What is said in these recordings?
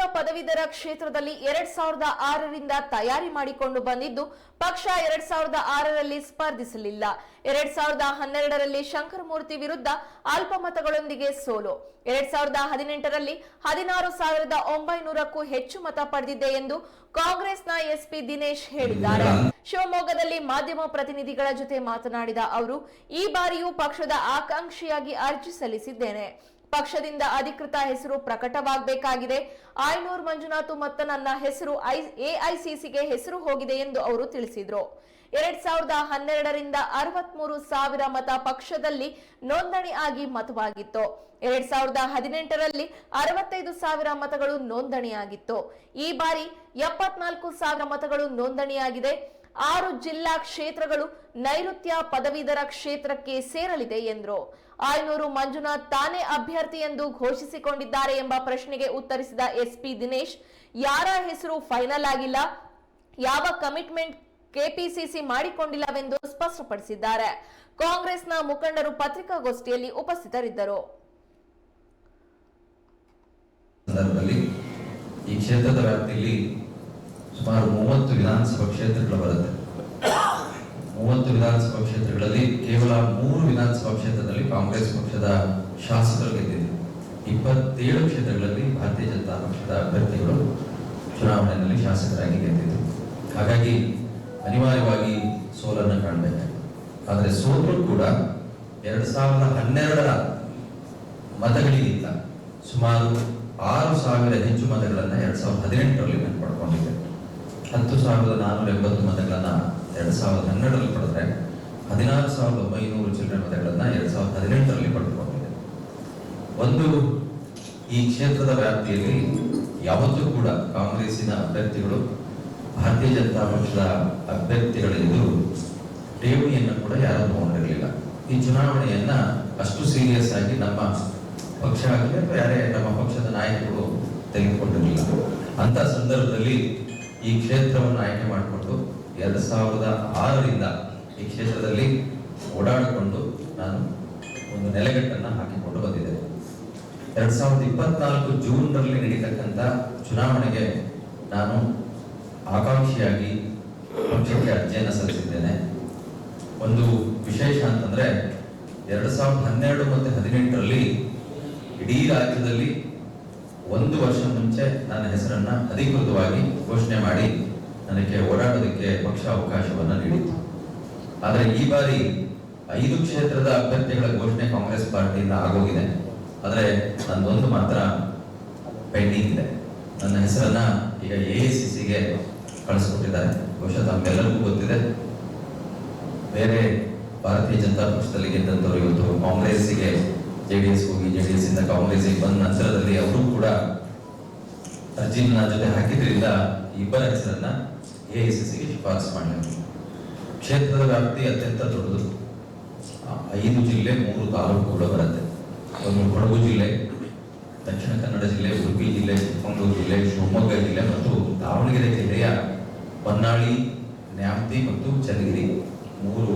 ನೈಋತ್ಯ ಪದವೀಧರ ಕ್ಷೇತ್ರದಲ್ಲಿ ಎರಡ್ ಸಾವಿರದ ಆರರಿಂದ ತಯಾರಿ ಮಾಡಿಕೊಂಡು ಬಂದಿದ್ದು, ಪಕ್ಷ ಎರಡ್ ಸಾವಿರದ ಆರರಲ್ಲಿ ಸ್ಪರ್ಧಿಸಲಿಲ್ಲ. ಎರಡ್ ಸಾವಿರದ ಹನ್ನೆರಡರಲ್ಲಿ ಶಂಕರಮೂರ್ತಿ ವಿರುದ್ಧ ಅಲ್ಪಮತಗಳೊಂದಿಗೆ ಸೋಲು. ಎರಡ್ ಸಾವಿರದ ಹದಿನೆಂಟರಲ್ಲಿ ಹದಿನಾರು ಸಾವಿರದ ಒಂಬೈನೂರಕ್ಕೂ ಹೆಚ್ಚು ಮತ ಪಡೆದಿದೆ ಎಂದು ಕಾಂಗ್ರೆಸ್ನ ಎಸ್ಪಿ ದಿನೇಶ್ ಹೇಳಿದ್ದಾರೆ. ಶಿವಮೊಗ್ಗದಲ್ಲಿ ಮಾಧ್ಯಮ ಪ್ರತಿನಿಧಿಗಳ ಜೊತೆ ಮಾತನಾಡಿದ ಅವರು, ಈ ಬಾರಿಯೂ ಪಕ್ಷದ ಆಕಾಂಕ್ಷಿಯಾಗಿ ಅರ್ಜಿ ಸಲ್ಲಿಸಿದ್ದೇನೆ. ಪಕ್ಷದಿಂದ ಅಧಿಕೃತ ಹೆಸರು ಪ್ರಕಟವಾಗಬೇಕಾಗಿದೆ. ಆಯನೂರ್ ಮಂಜುನಾಥ್ ಮತ್ತು ನನ್ನ ಹೆಸರು ಎಐಸಿಸಿಗೆ ಹೆಸರು ಹೋಗಿದೆ ಎಂದು ಅವರು ತಿಳಿಸಿದ್ರು. ಎರಡ್ ಸಾವಿರದ ಹನ್ನೆರಡರಿಂದ ಅರವತ್ಮೂರು ಸಾವಿರ ಮತ ಪಕ್ಷದಲ್ಲಿ ನೋಂದಣಿ ಆಗಿ ಮತವಾಗಿತ್ತು. ಎರಡ್ ಸಾವಿರದ ಹದಿನೆಂಟರಲ್ಲಿ ಅರವತ್ತೈದು ಸಾವಿರ ಮತಗಳು ನೋಂದಣಿಯಾಗಿತ್ತು. ಈ ಬಾರಿ ಎಪ್ಪತ್ನಾಲ್ಕು ಸಾವಿರ ಮತಗಳು ನೋಂದಣಿಯಾಗಿದೆ. ಆರು ಜಿಲ್ಲಾ ಕ್ಷೇತ್ರಗಳು ನೈಋತ್ಯ ಪದವೀಧರ ಕ್ಷೇತ್ರಕ್ಕೆ ಸೇರಲಿದೆ ಎಂದರು. ಆಯ್ನೂರು ಮಂಜುನಾಥ್ ತಾನೇ ಅಭ್ಯರ್ಥಿ ಎಂದು ಘೋಷಿಸಿಕೊಂಡಿದ್ದಾರೆ ಎಂಬ ಪ್ರಶ್ನೆಗೆ ಉತ್ತರಿಸಿದ ಎಸ್ಪಿ ದಿನೇಶ್, ಯಾರ ಹೆಸರು ಫೈನಲ್ ಆಗಿಲ್ಲ, ಯಾವ ಕಮಿಟ್ಮೆಂಟ್ ಕೆಪಿಸಿಸಿ ಮಾಡಿಕೊಂಡಿಲ್ಲವೆಂದು ಸ್ಪಷ್ಟಪಡಿಸಿದ್ದಾರೆ. ಕಾಂಗ್ರೆಸ್ನ ಮುಖಂಡರು ಪತ್ರಿಕಾಗೋಷ್ಠಿಯಲ್ಲಿ ಉಪಸ್ಥಿತರಿದ್ದರು. ಈ ಕ್ಷೇತ್ರದ ವ್ಯಾಪ್ತಿಯಲ್ಲಿ ಸುಮಾರು ಮೂವತ್ತು ವಿಧಾನಸಭಾ ಕ್ಷೇತ್ರಗಳು ಬರುತ್ತೆ. ಮೂವತ್ತು ವಿಧಾನಸಭಾ ಕ್ಷೇತ್ರಗಳಲ್ಲಿ ಕೇವಲ ಮೂರು ವಿಧಾನಸಭಾ ಕ್ಷೇತ್ರದಲ್ಲಿ ಕಾಂಗ್ರೆಸ್ ಪಕ್ಷದ ಶಾಸಕರು ಗೆದ್ದಿದೆ ಇಪ್ಪತ್ತೇಳು ಕ್ಷೇತ್ರಗಳಲ್ಲಿ ಭಾರತೀಯ ಜನತಾ ಪಕ್ಷದ ಅಭ್ಯರ್ಥಿಗಳು ಚುನಾವಣೆಯಲ್ಲಿ ಶಾಸಕರಾಗಿ ಗೆದ್ದಿದ್ರು. ಹಾಗಾಗಿ ಅನಿವಾರ್ಯವಾಗಿ ಸೋಲನ್ನು ಕಾಣಬೇಕು ಆದರೆ ಸೋತರು ಕೂಡ ಎರಡು ಸಾವಿರದ ಹನ್ನೆರಡರ ಮತಗಳಿಗಿಂತ ಸುಮಾರು ಆರು ಸಾವಿರ ಹೆಚ್ಚು ಮತಗಳನ್ನು ಎರಡು ಸಾವಿರದ ಹದಿನೆಂಟರಲ್ಲಿ ನಾನು ಹತ್ತು ಸಾವಿರದ ನಾನ್ನೂರ ಎಂಬತ್ತು ಮತಗಳನ್ನ ಎರಡ್ ಸಾವಿರದ ಹನ್ನೆರಡರಲ್ಲಿ ಪಡೆದ್ರೆ ಹದಿನಾರು ಸಾವಿರದ ಒಂಬೈನೂರು ಚಿಲ್ಲರೆ ಮತಗಳನ್ನು ಎರಡು ಸಾವಿರದ ಹದಿನೆಂಟರಲ್ಲಿ ಪಡೆದುಕೊಂಡಿದೆ ಒಂದು ಈ ಕ್ಷೇತ್ರದ ವ್ಯಾಪ್ತಿಯಲ್ಲಿ ಯಾವತ್ತೂ ಕೂಡ ಕಾಂಗ್ರೆಸ್ಸಿನ ಅಭ್ಯರ್ಥಿಗಳು, ಭಾರತೀಯ ಜನತಾ ಪಕ್ಷದ ಅಭ್ಯರ್ಥಿಗಳ ಎದುರು ಠೇವಣಿಯನ್ನು ಕೂಡ ಯಾರೂ ತಗೊಂಡಿರಲಿಲ್ಲ ಈ ಚುನಾವಣೆಯನ್ನ ಅಷ್ಟು ಸೀರಿಯಸ್ ಆಗಿ ನಮ್ಮ ಪಕ್ಷ ಆಗಲಿ ಅಥವಾ ಯಾರೇ ನಮ್ಮ ಪಕ್ಷದ ನಾಯಕರು ತೆಗೆದುಕೊಂಡಿರಲಿಲ್ಲ. ಅಂತ ಸಂದರ್ಭದಲ್ಲಿ ಈ ಕ್ಷೇತ್ರವನ್ನು ಆಯ್ಕೆ ಮಾಡಿಕೊಂಡು ಎರಡ್ ಸಾವಿರದ ಆರರಿಂದ ಈ ಕ್ಷೇತ್ರದಲ್ಲಿ ಓಡಾಡಿಕೊಂಡು ನಾನು ಒಂದು ನೆಲೆಗಟ್ಟನ್ನ ಹಾಕಿಕೊಂಡು ಬಂದಿದ್ದೇನೆ. ಎರಡ್ ಸಾವಿರದ ಇಪ್ಪತ್ನಾಲ್ಕು ಜೂನ್ನಲ್ಲಿ ನಡೀತಕ್ಕಂಥ ಚುನಾವಣೆಗೆ ನಾನು ಆಕಾಂಕ್ಷಿಯಾಗಿ ಪಕ್ಷಕ್ಕೆ ಅರ್ಜಿಯನ್ನು ಸಲ್ಲಿಸಿದ್ದೇನೆ. ಒಂದು ವಿಶೇಷ ಅಂತಂದ್ರೆ ಎರಡ್ ಸಾವಿರದ ಹನ್ನೆರಡು ಮತ್ತು ಹದಿನೆಂಟರಲ್ಲಿ ಇಡೀ ರಾಜ್ಯದಲ್ಲಿ ಒಂದು ವರ್ಷ ಮುಂಚೆ ನನ್ನ ಹೆಸರನ್ನ ಅಧಿಕೃತವಾಗಿ ಘೋಷಣೆ ಮಾಡಿ ನನಗೆ ಓಡಾಡೋದಕ್ಕೆ ಪಕ್ಷ ಅವಕಾಶವನ್ನು ನೀಡಿತು ಆದರೆ ಈ ಬಾರಿ ಐದು ಕ್ಷೇತ್ರದ ಅಭ್ಯರ್ಥಿಗಳ ಘೋಷಣೆ ಕಾಂಗ್ರೆಸ್ ಪಾರ್ಟಿಯಿಂದ ಆಗೋಗಿದೆ. ಆದರೆ ನಂದೊಂದು ಮಾತ್ರ ಪೆಂಡಿಂಗ್ ಇದೆ. ನನ್ನ ಹೆಸರನ್ನ ಈಗ ಎ ಸಿ ಸಿಗೆ ಕಳಿಸ್ಕೊಟ್ಟಿದ್ದಾರೆ. ಬಹುಶಃ ತಮ್ಮೆಲ್ಲರಿಗೂ ಗೊತ್ತಿದೆ. ಬೇರೆ ಭಾರತೀಯ ಜನತಾ ಪಕ್ಷದಲ್ಲಿ ಗೆದ್ದಂಥವ್ರು ಇವತ್ತು ಕಾಂಗ್ರೆಸ್ಸಿಗೆ ಜೆ ಡಿ ಎಸ್ ಹೋಗಿ ಜೆ ಡಿ ಎಸ್ ಇಂದ ಕಾಂಗ್ರೆಸ್ಗೆ ಬಂದ ನಂತರದಲ್ಲಿ ಅವರು ಕೂಡ ಅರ್ಜಿನ ಜೊತೆ ಹಾಕಿದ್ರಿಂದ ಇಬ್ಬರ ಹೆಸರನ್ನ ಎ ಶಿಫಾರಸು ಮಾಡಿದ್ರು. ಕ್ಷೇತ್ರದ ವ್ಯಾಪ್ತಿ ಅತ್ಯಂತ ದೊಡ್ಡದು. ಐದು ಜಿಲ್ಲೆ, ಮೂರು ತಾಲೂಕುಗಳು ಬರುತ್ತೆ. ಒಂದು ಕೊಡಗು ಜಿಲ್ಲೆ, ದಕ್ಷಿಣ ಕನ್ನಡ ಜಿಲ್ಲೆ, ಉಡುಪಿ ಜಿಲ್ಲೆ, ಚಿಕ್ಕಮಗಳೂರು ಜಿಲ್ಲೆ, ಶಿವಮೊಗ್ಗ ಜಿಲ್ಲೆ ಮತ್ತು ದಾವಣಗೆರೆ ಜಿಲ್ಲೆಯ ಹೊನ್ನಾಳಿ, ನ್ಯಾಮತಿ ಮತ್ತು ಚನ್ನಗಿರಿ ಮೂರು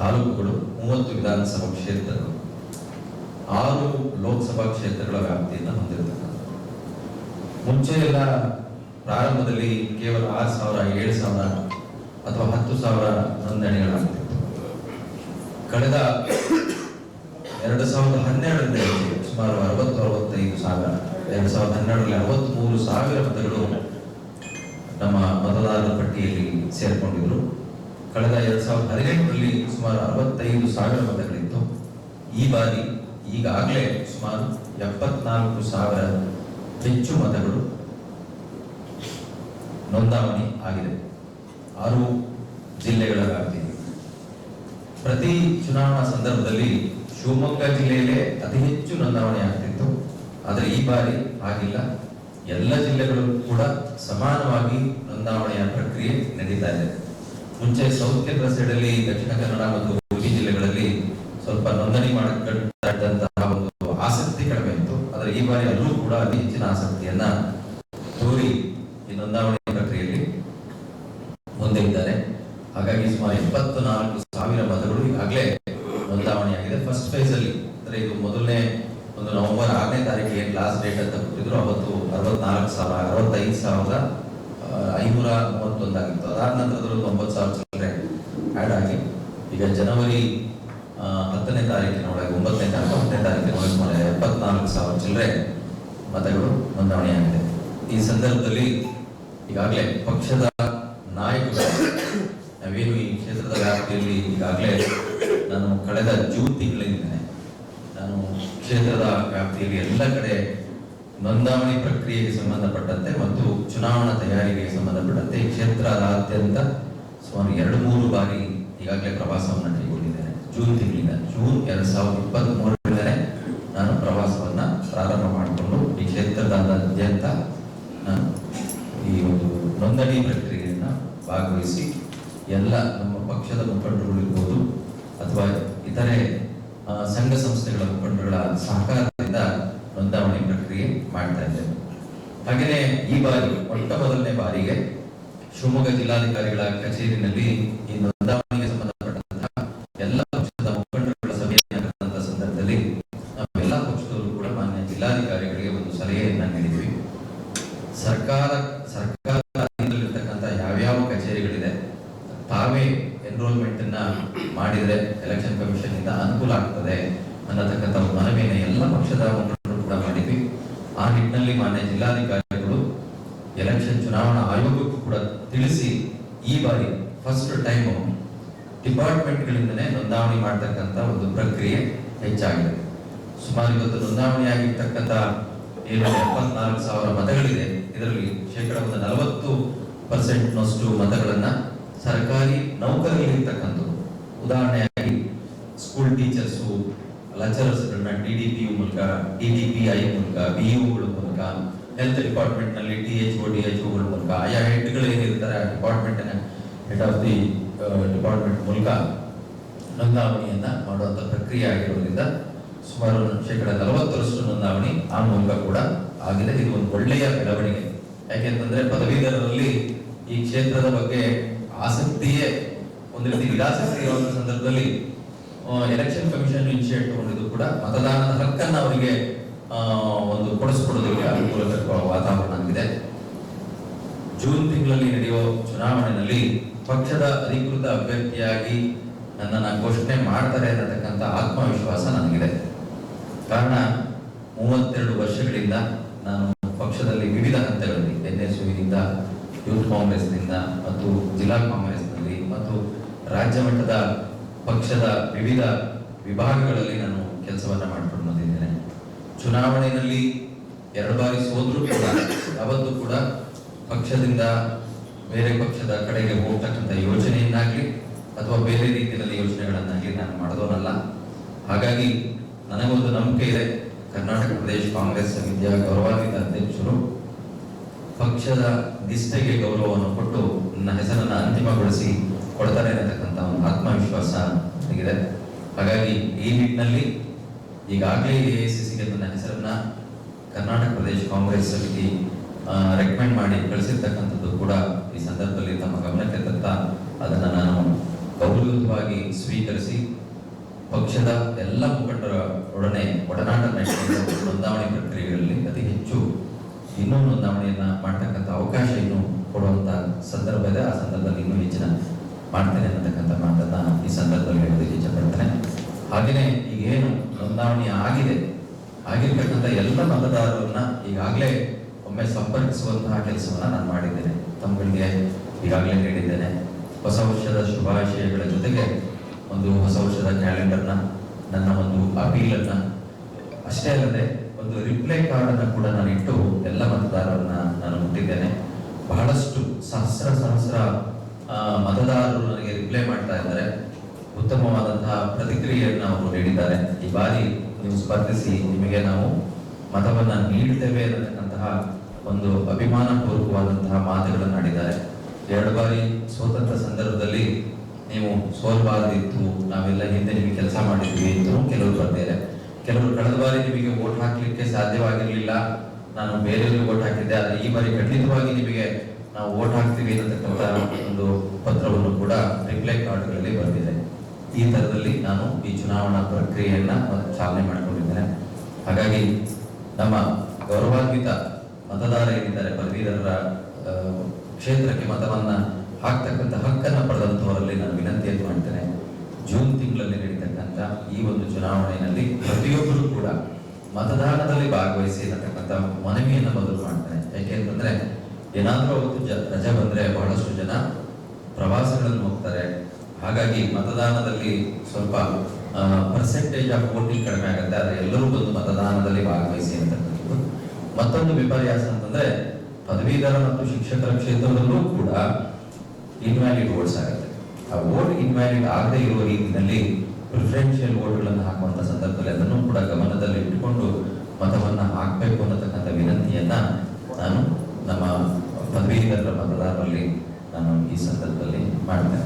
ತಾಲೂಕುಗಳು, ಮೂವತ್ತು ವಿಧಾನಸಭಾ ಕ್ಷೇತ್ರಗಳು. ಆರು ಲೋಕಸಭಾ ಕ್ಷೇತ್ರಗಳ ವ್ಯಾಪ್ತಿಯನ್ನು ಹೊಂದಿರತಕ್ಕಂಥ ಮುಂಚೆ ಎಲ್ಲ ಪ್ರಾರಂಭದಲ್ಲಿ ಕೇವಲ ಆರು ಸಾವಿರ, ಏಳು ಸಾವಿರ ಅಥವಾ ಹತ್ತು ಸಾವಿರ ನೋಂದಣಿಗಳಾಗುತ್ತಿತ್ತು ಕಳೆದ ಎರಡು ಸಾವಿರದ ಹನ್ನೆರಡರಲ್ಲಿ ಸುಮಾರು ಅರವತ್ತು, ಅರವತ್ತೈದು ಸಾವಿರ ಎರಡು ಸಾವಿರದ ಹನ್ನೆರಡರಲ್ಲಿ ಅರವತ್ಮೂರು ಸಾವಿರ ಮತಗಳು ನಮ್ಮ ಮತದಾರರ ಪಟ್ಟಿಯಲ್ಲಿ ಸೇರಿಕೊಂಡಿದ್ರು. ಕಳೆದ ಎರಡು ಸಾವಿರದ ಹದಿನೆಂಟರಲ್ಲಿ ಸುಮಾರು ಅರವತ್ತೈದು ಸಾವಿರ ಮತಗಳಿತ್ತು ಈ ಬಾರಿ ಈಗಾಗಲೇ ಸುಮಾರು ಎಪ್ಪತ್ನಾಲ್ಕು ಸಾವಿರ ಹೆಚ್ಚು ಮತಗಳು ನೋಂದಾವಣಿ ಆಗಿದೆ. ಆರು ಜಿಲ್ಲೆಗಳ ಪ್ರತಿ ಚುನಾವಣಾ ಸಂದರ್ಭದಲ್ಲಿ ಶಿವಮೊಗ್ಗ ಜಿಲ್ಲೆಯಲ್ಲೇ ಅತಿ ಹೆಚ್ಚು ನೋಂದಾವಣೆ ಆಗ್ತಿತ್ತು. ಆದರೆ ಈ ಬಾರಿ ಆಗಿಲ್ಲ. ಎಲ್ಲ ಜಿಲ್ಲೆಗಳು ಕೂಡ ಸಮಾನವಾಗಿ ನೋಂದಾವಣೆಯ ಪ್ರಕ್ರಿಯೆ ನಡೀತಾ ಇದೆ. ಮುಂಚೆ ಸೌತ್ ಕೇಂದ್ರ ಸೈಡ್ ಅಲ್ಲಿ, ದಕ್ಷಿಣ ಕನ್ನಡ ಮತ್ತು ಉಡುಪಿ ಜಿಲ್ಲೆಗಳಲ್ಲಿ ಸ್ವಲ್ಪ ನೋಂದಣಿ ಮಾಡಿಕೊಂಡಂತಹ ಒಂದು ಆಸಕ್ತಿ ಕಡಿಮೆ ಇತ್ತು. ಆದರೆ ಈ ಬಾರಿ ಅಲ್ಲೂ ಕೂಡ ಅತಿ ಹೆಚ್ಚಿನ ಆಸಕ್ತಿಯನ್ನ ತೋರಿ ಈ ನೋಂದಾವಣಿ ಮುಂದೆ ಇದ್ದಾರೆ. ಹಾಗಾಗಿ ಸುಮಾರು ಎಪ್ಪತ್ತು ನಾಲ್ಕು ಸಾವಿರ ಮತಗಳು ಈಗಾಗಲೇ ನೋಂದಾವಣೆಯಾಗಿದೆ ಫಸ್ಟ್ ಫೇಸ್ ಅಲ್ಲಿ, ಅಂದ್ರೆ ಇದು ಮೊದಲನೇ ಒಂದು ನವೆಂಬರ್ ಆರನೇ ತಾರೀಕಿಗೆ ಲಾಸ್ಟ್ ಡೇಟ್ ಅಂತ ಕೊಟ್ಟಿದ್ರು, ಅವತ್ತು ಅರವತ್ನಾಲ್ಕು ಸಾವಿರ, ಅರವತ್ತೈದು ಸಾವಿರದ ಐನೂರ ಮೂವತ್ತೊಂದಾಗಿತ್ತು ಅದಾದ ನಂತರದಲ್ಲಿ ಒಂಬತ್ತು ಸಾವಿರ ಚಿಲ್ಲರೆ ಆ್ಯಡ್ ಆಗಿ, ಈಗ ಜನವರಿ ಹತ್ತನೇ ತಾರೀಕಿನ ಒಳಗೆ, ಒಂಬತ್ತನೇ ತಾರೀಕು, ಹತ್ತನೇ ತಾರೀಕಿನ ಒಳಗೆ ಸುಮಾರು ಎಪ್ಪತ್ನಾಲ್ಕು ಸಾವಿರ ಚಿಲ್ಲರೆ ಮತಗಳು ನೋಂದಣಿಯಾಗಿದೆ. ಈ ಸಂದರ್ಭದಲ್ಲಿ ಈಗಾಗಲೇ ಪಕ್ಷದ ನಾಯಕರು ನಾವೇನು ಈ ಕ್ಷೇತ್ರದ ವ್ಯಾಪ್ತಿಯಲ್ಲಿ ಈಗಾಗಲೇ ನಾನು ಕಳೆದ ಜೂನ್ ತಿಂಗಳಿಂದಲೇ ನಾನು ಕ್ಷೇತ್ರದ ವ್ಯಾಪ್ತಿಯಲ್ಲಿ ಎಲ್ಲ ಕಡೆ ನೋಂದಾವಣಿ ಪ್ರಕ್ರಿಯೆಗೆ ಸಂಬಂಧಪಟ್ಟಂತೆ ಮತ್ತು ಚುನಾವಣಾ ತಯಾರಿಗೆ ಸಂಬಂಧಪಟ್ಟಂತೆ ಕ್ಷೇತ್ರದಾದ್ಯಂತ ಸುಮಾರು ಎರಡು ಮೂರು ಬಾರಿ ಈಗಾಗಲೇ ಪ್ರವಾಸವನ್ನು ಕೈಗೊಂಡಿದ್ದೇನೆ. ಜೂನ್ ತಿಂಗಳಿಂದ, ಜೂನ್ ಎರಡು ಸಾವಿರದ ಇಪ್ಪತ್ತ್ ಮೂರರಿಂದಲೇ ನಾನು ಪ್ರವಾಸವನ್ನು ಪ್ರಾರಂಭ ಮಾಡಿಕೊಂಡು ಈ ಕ್ಷೇತ್ರದಾದ್ಯಂತ ನಾನು ಈ ಒಂದು ನೋಂದಣಿ ಪ್ರಕ್ರಿಯೆಯನ್ನ ಭಾಗವಹಿಸಿ ಎಲ್ಲ ನಮ್ಮ ಪಕ್ಷದ ಮುಖಂಡರುಗಳಿರ್ಬೋದು ಅಥವಾ ಇತರೆ ಸಂಘ ಸಂಸ್ಥೆಗಳ ಮುಖಂಡರುಗಳ ಸಹಕಾರದಿಂದ ನೋಂದಾವಣೆ ಪ್ರಕ್ರಿಯೆ ಮಾಡ್ತಾ ಇದ್ದೇವೆ. ಹಾಗೆಯೇ ಈ ಬಾರಿ, ಮೊಟ್ಟ ಮೊದಲನೇ ಬಾರಿಗೆ ಶಿವಮೊಗ್ಗ ಜಿಲ್ಲಾಧಿಕಾರಿಗಳ ಕಚೇರಿನಲ್ಲಿ ಈ ನೋಂದಣಿಗೆ ಸಂಬಂಧಪಟ್ಟಂತಹ ಎಲ್ಲ ಪಕ್ಷದ ಮುಖಂಡರುಗಳ ಸಭೆಯನ್ನು ನಡೆದಂತಹ ಸಂದರ್ಭದಲ್ಲಿ ನಾವೆಲ್ಲ ಪಕ್ಷದವರು ಕೂಡ ಮಾನ್ಯ ಜಿಲ್ಲಾಧಿಕಾರಿಗಳಿಗೆ ಒಂದು ಸಲಹೆಯನ್ನ ನೀಡಿದ್ವಿ ಸರ್ಕಾರ ಸರ್ಕಾರದ ಅಧೀನದಲ್ಲಿರ್ತಕ್ಕಂಥ ಯಾವ್ಯಾವ ಕಚೇರಿಗಳಿದೆ ತಾವೇ ಎನ್ರೋಲ್ಮೆಂಟ್ ಅನ್ನ ಮಾಡಿದ್ರೆ ಎಲೆಕ್ಷನ್ ಕಮಿಷನ್ ಇಂದ ಅನುಕೂಲ ಆಗ್ತದೆ ಅನ್ನತಕ್ಕಂಥ ಮನವಿಯನ್ನು ಎಲ್ಲ ಪಕ್ಷದ ಮುಖಂಡರು ಕೂಡ ಮಾಡಿದ್ವಿ. ಆ ನಿಟ್ಟಿನಲ್ಲಿ ಮಾನ್ಯ ಜಿಲ್ಲಾಧಿಕಾರಿಗಳು ಎಲೆಕ್ಷನ್ ಚುನಾವಣಾ ಆಯೋಗಕ್ಕೂ ಕೂಡ ತಿಳಿಸಿ ಈ ಬಾರಿ ಫಸ್ಟ್ ಟೈಮ್ ಡಿಪಾರ್ಟ್ಮೆಂಟ್ಗಳಿಂದನೇ ನೋಂದಾವಣಿ ಮಾಡ್ತಕ್ಕಂಥ ಒಂದು ಪ್ರಕ್ರಿಯೆ ಹೆಚ್ಚಾಗಿದೆ. ಸುಮಾರು ಇವತ್ತು ನೋಂದಾವಣಿ ಆಗಿರ್ತಕ್ಕಂಥ ಏನು ಎಪ್ಪತ್ನಾಲ್ಕು ಸಾವಿರ ಮತಗಳಿದೆ. ಇದರಲ್ಲಿ ಶೇಕಡ ಒಂದು ನಲವತ್ತು ಪರ್ಸೆಂಟ್ನಷ್ಟು ಮತಗಳನ್ನ ಸರ್ಕಾರಿ ನೌಕರರಿರ್ತಕ್ಕಂಥ ಉದಾಹರಣೆಯಾಗಿ ಸ್ಕೂಲ್ ಟೀಚರ್ಸು ಲೆಕ್ಚರರ್ಸ್ಗಳನ್ನ ಡಿ ಡಿ ಪಿ ಮೂಲಕ ಡಿ ಡಿ ಪಿ ಐ ಮೂಲಕ ಬಿ ಯುಗಳ ಮೂಲಕ health ಡಿಪಾರ್ಟ್ಮೆಂಟ್ನಲ್ಲಿ T H O D H ಓಗಳ ಮೂಲಕ ಆಯಾ ಹೆಡ್ಗಳು ಏನಿರ್ತಾರೆ ಆ department head of the department ಮೂಲಕ ನೋಂದಾವಣಿಯನ್ನು ಮಾಡುವಂಥ ಪ್ರಕ್ರಿಯೆ ಆಗಿರೋದ್ರಿಂದ ಸುಮಾರು ಶೇಕಡ ನಲವತ್ತರಷ್ಟು ನೋಂದಾವಣಿ ಆ ಮೂಲಕ ಕೂಡ ಆಗಿದೆ. ಇದು ಒಂದು ಒಳ್ಳೆಯ ಬೆಳವಣಿಗೆ. ಯಾಕೆಂತಂದ್ರೆ ಪದವೀಧರರಲ್ಲಿ ಈ ಕ್ಷೇತ್ರದ ಬಗ್ಗೆ ಆಸಕ್ತಿಯೇ ಒಂದು ರೀತಿ ನಿರಾಸಕ್ತಿ ಇರುವಂತಹ ಸಂದರ್ಭದಲ್ಲಿ ಎಲೆಕ್ಷನ್ ಕಮಿಷನ್ ಇನಿಷಿಯೇಟ್ ತಗೊಂಡಿದ್ದು ಕೂಡ ಮತದಾನದ ಹಕ್ಕನ್ನು ಅವರಿಗೆ ಒಂದು ಕೊಡಿಸ್ಕೊಡೋದಕ್ಕೆ ಅನುಕೂಲಕರ ವಾತಾವರಣ ಆಗಿದೆ. ಜೂನ್ ತಿಂಗಳಲ್ಲಿ ನಡೆಯುವ ಚುನಾವಣೆಯಲ್ಲಿ ಪಕ್ಷದ ಅಧಿಕೃತ ಅಭ್ಯರ್ಥಿಯಾಗಿ ನನ್ನನ್ನು ಘೋಷಣೆ ಮಾಡ್ತಾರೆ ಅನ್ನತಕ್ಕಂಥ ಆತ್ಮವಿಶ್ವಾಸ ನನಗಿದೆ. ಕಾರಣ, ಮೂವತ್ತೆರಡು ವರ್ಷಗಳಿಂದ ನಾನು ಪಕ್ಷದಲ್ಲಿ ವಿವಿಧ ಹಂತಗಳಲ್ಲಿ ಎನ್ ಎಸ್ ಯುನಿಂದ ಯೂತ್ ಕಾಂಗ್ರೆಸ್ನಿಂದ ಮತ್ತು ಜಿಲ್ಲಾ ಕಾಂಗ್ರೆಸ್ನಲ್ಲಿ ಮತ್ತು ರಾಜ್ಯ ಮಟ್ಟದ ಪಕ್ಷದ ವಿವಿಧ ವಿಭಾಗಗಳಲ್ಲಿ ನಾನು ಕೆಲಸವನ್ನು ಮಾಡಿಕೊಂಡು ಬಂದಿದ್ದೇನೆ. ಚುನಾವಣೆಯಲ್ಲಿ ಎರಡು ಬಾರಿ ಸೋದರೂ ಕೂಡ, ಯಾವತ್ತೂ ಕೂಡ ಪಕ್ಷದಿಂದ ಬೇರೆ ಪಕ್ಷದ ಕಡೆಗೆ ಹೋಗ್ತಕ್ಕಂಥ ಯೋಜನೆಯನ್ನಾಗಲಿ ಅಥವಾ ಬೇರೆ ರೀತಿಯಲ್ಲಿ ಯೋಜನೆಗಳನ್ನಾಗಲಿ ನಾನು ಮಾಡೋದೋನಲ್ಲ ಹಾಗಾಗಿ ನನಗೊಂದು ನಂಬಿಕೆ ಇದೆ. ಕರ್ನಾಟಕ ಪ್ರದೇಶ ಕಾಂಗ್ರೆಸ್ ಸಮಿತಿಯ ಗೌರವಾನ್ವಿತ ಅಧ್ಯಕ್ಷರು ಪಕ್ಷದ ನಿಷ್ಠೆಗೆ ಗೌರವವನ್ನು ಕೊಟ್ಟು ನನ್ನ ಹೆಸರನ್ನ ಅಂತಿಮಗೊಳಿಸಿ ಕೊಡ್ತಾರೆ ಅನ್ನತಕ್ಕಂಥ ಒಂದು ಆತ್ಮವಿಶ್ವಾಸ ಆಗಿದೆ ಹಾಗಾಗಿ ಈ ನಿಟ್ಟಿನಲ್ಲಿ ಈಗಾಗಲೇ ಎ ಸಿಗೆ ನನ್ನ ಹೆಸರನ್ನ ಕರ್ನಾಟಕ ಪ್ರದೇಶ ಕಾಂಗ್ರೆಸ್ ಸಮಿತಿ ರೆಕಮೆಂಡ್ ಮಾಡಿ ಕಳಿಸಿರ್ತಕ್ಕಂಥದ್ದು ಕೂಡ ಈ ಸಂದರ್ಭದಲ್ಲಿ ತಮ್ಮ ಗಮನಕ್ಕೆ ತತ್ತ ಅದನ್ನು ನಾನು ಗೌರವವಾಗಿ ಸ್ವೀಕರಿಸಿ ಪಕ್ಷದ ಎಲ್ಲ ಮುಖಂಡರ ಒಡನೆ ಒಡನಾಟ ನಡೆಸಿದ ನೋಂದಾವಣೆ ಪ್ರಕ್ರಿಯೆಗಳಲ್ಲಿ ಅತಿ ಹೆಚ್ಚು ಇನ್ನೂ ನೋಂದಾವಣೆಯನ್ನು ಮಾಡ್ತಕ್ಕಂಥ ಅವಕಾಶ ಇನ್ನು ಕೊಡುವಂತ ಸಂದರ್ಭ ಇದೆ. ಆ ಸಂದರ್ಭದಲ್ಲಿ ಇನ್ನೂ ಹೆಚ್ಚಿನ ಮಾಡ್ತೇನೆ ಅನ್ನತಕ್ಕಂಥ ಮಾತನ್ನ ಈ ಸಂದರ್ಭದಲ್ಲಿ ಹೇಳೋದಕ್ಕೆ ಇಚ್ಛಪಡ್ತೇನೆ ಹಾಗೆಯೇ ಈಗೇನು ನೋಂದಾವಣಿ ಆಗಿದೆ. ಆಗಿರ್ತಕ್ಕಂಥ ಎಲ್ಲ ಮತದಾರರನ್ನ ಈಗಾಗಲೇ ಒಮ್ಮೆ ಸಂಪರ್ಕಿಸುವಂತಹ ಕೆಲಸವನ್ನು ನಾನು ಮಾಡಿದ್ದೇನೆ. ತಮ್ಮಗಳಿಗೆ ಈಗಾಗಲೇ ನೀಡಿದ್ದೇನೆ. ಹೊಸ ವರ್ಷದ ಶುಭಾಶಯಗಳ ಜೊತೆಗೆ ಒಂದು ಹೊಸ ವರ್ಷದ ಕ್ಯಾಲೆಂಡರ್ನ ನನ್ನ ಒಂದು ಅಪೀಲನ್ನ, ಅಷ್ಟೇ ಅಲ್ಲದೆ ಒಂದು ರಿಪ್ಲೈ ಕಾರ್ಡ್ ಅನ್ನು ಕೂಡ ನಾನು ಇಟ್ಟು ಎಲ್ಲ ಮತದಾರರನ್ನ ನಾನು ಮುಟ್ಟಿದ್ದೇನೆ. ಬಹಳಷ್ಟು ಸಹಸ್ರ ಸಹಸ್ರ ಮತದಾರರು ನನಗೆ ರಿಪ್ಲೈ ಮಾಡ್ತಾ ಇದ್ದಾರೆ. ಉತ್ತಮವಾದಂತಹ ಪ್ರತಿಕ್ರಿಯೆಯನ್ನು ಅವರು ನೀಡಿದ್ದಾರೆ. ಈ ಬಾರಿ ನೀವು ಸ್ಪರ್ಧಿಸಿ ನಿಮಗೆ ನಾವು ಮತವನ್ನ ನೀಡ್ತೇವೆ ಅನ್ನತಕ್ಕಂತಹ ಒಂದು ಅಭಿಮಾನ ಪೂರ್ವಕವಾದಂತಹ ಮಾತುಗಳನ್ನು ಆಡಿದ್ದಾರೆ. ಎರಡು ಬಾರಿ ಸ್ವತಂತ್ರ ಸಂದರ್ಭದಲ್ಲಿ ನೀವು ಸೋಲ್ಬಾರದಿತ್ತು, ನಾವೆಲ್ಲ ಹಿಂದೆ ನಿಮಗೆ ಕೆಲಸ ಮಾಡಿದ್ವಿ ಅಂತಲೂ ಕೆಲವರು ಬರ್ತಾರೆ ಕೆಲವರು ಕಳೆದ ಬಾರಿ ನಿಮಗೆ ಓಟ್ ಹಾಕಲಿಕ್ಕೆ ಸಾಧ್ಯವಾಗಿರಲಿಲ್ಲ. ನಾನು ಬೇರೆಯವರಿಗೆ ಓಟ್ ಹಾಕಿದ್ದೆ, ಆದರೆ ಈ ಬಾರಿ ಖಂಡಿತವಾಗಿ ನಿಮಗೆ ನಾವು ವೋಟ್ ಹಾಕ್ತೀವಿ ಅಂತಕ್ಕಂಥ ಒಂದು ಪತ್ರವನ್ನು ಕೂಡ ರಿಪ್ಲೈ ಕಾರ್ಡ್ಗಳಲ್ಲಿ ಬಂದಿದೆ. ಈ ತರದಲ್ಲಿ ನಾನು ಈ ಚುನಾವಣಾ ಪ್ರಕ್ರಿಯೆಯನ್ನ ಚಾಲನೆ ಮಾಡಿಕೊಂಡಿದ್ದೇನೆ. ಹಾಗಾಗಿ ನಮ್ಮ ಗೌರವಾನ್ವಿತ ಮತದಾರ ಏನಿದ್ದಾರೆ, ಪದವೀಧರರ ಕ್ಷೇತ್ರಕ್ಕೆ ಮತವನ್ನ ಹಾಕ್ತಕ್ಕಂಥ ಹಕ್ಕನ್ನ ಪಡೆದಂಥವರಲ್ಲಿ ನಾನು ವಿನಂತಿಯನ್ನು ಮಾಡ್ತೇನೆ. ಜೂನ್ ತಿಂಗಳಲ್ಲಿ ನಡೀತಕ್ಕಂಥ ಈ ಒಂದು ಚುನಾವಣೆಯಲ್ಲಿ ಪ್ರತಿಯೊಬ್ಬರು ಕೂಡ ಮತದಾನದಲ್ಲಿ ಭಾಗವಹಿಸಿ ಅನ್ನತಕ್ಕಂಥ ಮನವಿಯನ್ನು ಮೊದಲು ಮಾಡ್ತಾರೆ ಯಾಕೆಂತಂದ್ರೆ ಏನಾದರೂ ಅವತ್ತು ಜ- ರಜೆ ಬಂದ್ರೆ ಬಹಳಷ್ಟು ಜನ ಪ್ರವಾಸಗಳನ್ನು ಹೋಗ್ತಾರೆ. ಹಾಗಾಗಿ ಮತದಾನದಲ್ಲಿ ಸ್ವಲ್ಪ ಪರ್ಸೆಂಟೇಜ್ ಆಫ್ ವೋಟಿಂಗ್ ಕಡಿಮೆ ಆಗುತ್ತೆ. ಆದರೆ ಎಲ್ಲರೂ ಬಂದು ಮತದಾನದಲ್ಲಿ ಭಾಗವಹಿಸಿ ಅಂತಕ್ಕಂಥದ್ದು ಮತ್ತೊಂದು ವಿಪರ್ಯಾಸ ಅಂತಂದ್ರೆ ಪದವೀಧರ ಮತ್ತು ಶಿಕ್ಷಕರ ಕ್ಷೇತ್ರದಲ್ಲೂ ಕೂಡ ಇನ್ವ್ಯಾಲಿಡ್ ವೋಟ್ಸ್ ಆಗುತ್ತೆ. ಆ ವೋಟ್ ಇನ್ವ್ಯಾಲಿಡ್ ಆಗದೆ ಇರುವ ರೀತಿಯಲ್ಲಿ ಪ್ರಿಫರೆನ್ಷಿಯಲ್ ಓಟ್ಗಳನ್ನು ಹಾಕುವಂತ ಸಂದರ್ಭದಲ್ಲಿ ಅದನ್ನು ಕೂಡ ಗಮನದಲ್ಲಿ ಇಟ್ಟುಕೊಂಡು ಮತವನ್ನ ಹಾಕಬೇಕು ಅನ್ನತಕ್ಕಂಥ ವಿನಂತಿಯನ್ನ ನಾನು ನಮ್ಮ ಪದವೀಧರರ ಮತದಾರರಲ್ಲಿ ನಾನು ಈ ಸಂದರ್ಭದಲ್ಲಿ ಮಾಡ್ತೇನೆ.